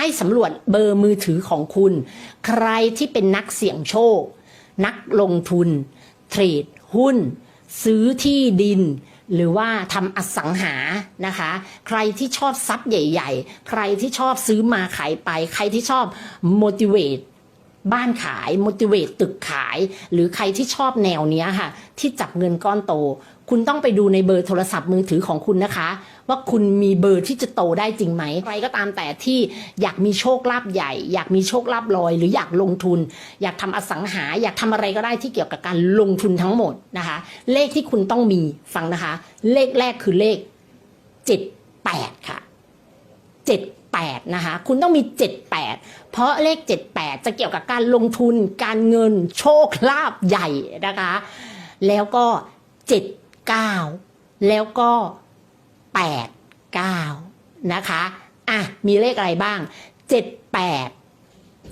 ให้สำรวจเบอร์มือถือของคุณ ใครที่เป็นนักเสี่ยงโชค นักลงทุน เทรดหุ้น ซื้อที่ดิน หรือว่าทำอสังหานะคะ ใครที่ชอบทรัพย์ใหญ่ ๆ ใครที่ชอบซื้อมาขายไป ใครที่ชอบ motivate บ้านขาย motivate ตึกขาย หรือใครที่ชอบแนวเนี้ยค่ะ ที่จับเงินก้อนโต คุณต้องไปดูในเบอร์โทรศัพท์มือถือของคุณนะคะ ว่าคุณมีเบอร์ที่จะโตได้จริงไหมใครก็ตามแต่ที่อยากมีโชคลาภใหญ่ อยากมีโชคลาภลอย หรืออยากลงทุน อยากทำอสังหา อยากทำอะไรก็ได้ที่เกี่ยวกับการลงทุนทั้งหมดนะคะ เลขที่คุณต้องมีฟังนะคะ เลขแรกคือเลขเจ็ดแปดค่ะเจ็ดแปดนะคะคุณต้องมีเจ็ดแปดเพราะเลขเจ็ดแปดจะเกี่ยวกับการลงทุนการเงินโชคลาภใหญ่นะคะ แล้วก็เจ็ดเก้าแล้วก็ แปดเก้านะคะ อะ มีเลขอะไรบ้างเจ็ดแปด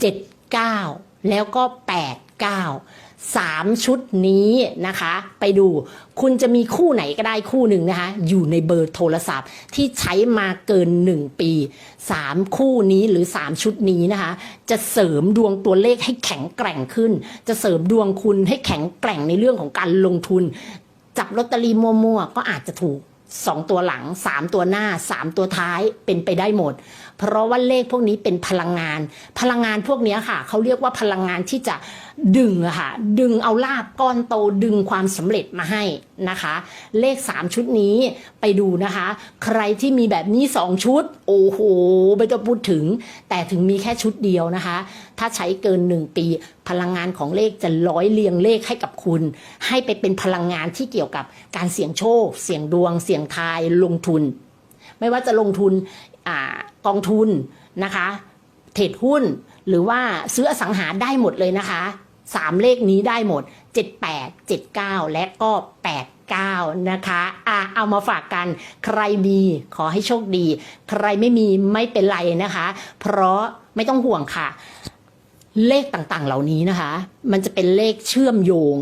เจ็ดเก้าแล้วก็แปดเก้าสามชุดนี้นะคะ ไปดูคุณจะมีคู่ไหนก็ได้คู่หนึ่งนะคะ อยู่ในเบอร์โทรศัพท์ที่ใช้มาเกิน 1 ปีสามคู่นี้หรือ 3 ชุดนี้นะคะ จะเสริมดวงตัวเลขให้แข็งแกร่งขึ้น จะเสริมดวงคุณให้แข็งแกร่งในเรื่องของการลงทุน จับลอตเตอรี่มั่วๆก็อาจจะถูก 2ตัวหลัง3ตัวหน้า3ตัวท้ายเป็นไปได้หมด เพราะว่าเลขพวกนี้เป็นพลังงาน พลังงานพวกนี้ค่ะเขาเรียกว่าพลังงานที่จะดึงค่ะ ดึงเอาลาบก้อนโตดึงความสำเร็จมาให้นะคะ เลข 3 ชุดนี้ไปดูนะคะ ใครที่มีแบบนี้ 2 ชุด โอ้โหไม่ต้องพูดถึง แต่ถึงมีแค่ชุดเดียวนะคะ ถ้าใช้เกิน 1 ปี พลังงานของเลขจะร้อยเรียงเลขให้กับคุณ ให้ไปเป็นพลังงานที่เกี่ยวกับการเสี่ยงโชค เสี่ยงดวงเสี่ยงทายลงทุน ไม่ว่าจะลงทุนอกองทุนนะคะ เทรดหุ้นหรือว่าซื้ออสังหาได้หมดเลยนะคะสามเลขนี้ได้หมด 78 79 และก็ 89 นะคะอะเอามาฝากกัน ใครมีขอให้โชคดี ใครไม่มีไม่เป็นไรนะคะ เพราะไม่ต้องห่วงค่ะ เลขต่างๆเหล่านี้นะคะ มันจะเป็นเลขเชื่อมโยง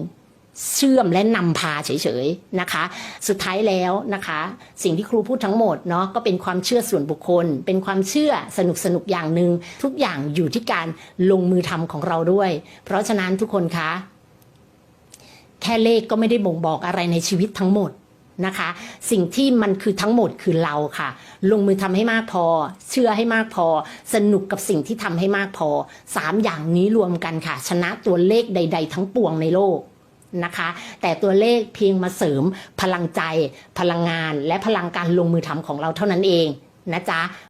เชื่อมและนำพาเฉยๆนะคะ สุดท้ายแล้วนะคะ สิ่งที่ครูพูดทั้งหมดเนาะก็เป็นความเชื่อส่วนบุคคล เป็นความเชื่อสนุกสนุกๆอย่างหนึ่งทุกอย่างอยู่ที่การลงมือทำของเราด้วย เพราะฉะนั้นทุกคนคะ แค่เลขก็ไม่ได้บ่งบอกอะไรในชีวิตทั้งหมดนะคะ สิ่งที่มันคือทั้งหมดคือเราค่ะ ลงมือทำให้มากพอ เชื่อให้มากพอ สนุกกับสิ่งที่ทำให้มากพอสามอย่างนี้รวมกันค่ะ ชนะตัวเลขใด ๆ ทั้งปวงในโลก นะคะ แต่ตัวเลขเพียงมาเสริมพลังใจ พลังงาน และพลังการลงมือทำของเราเท่านั้นเองนะจ๊ะ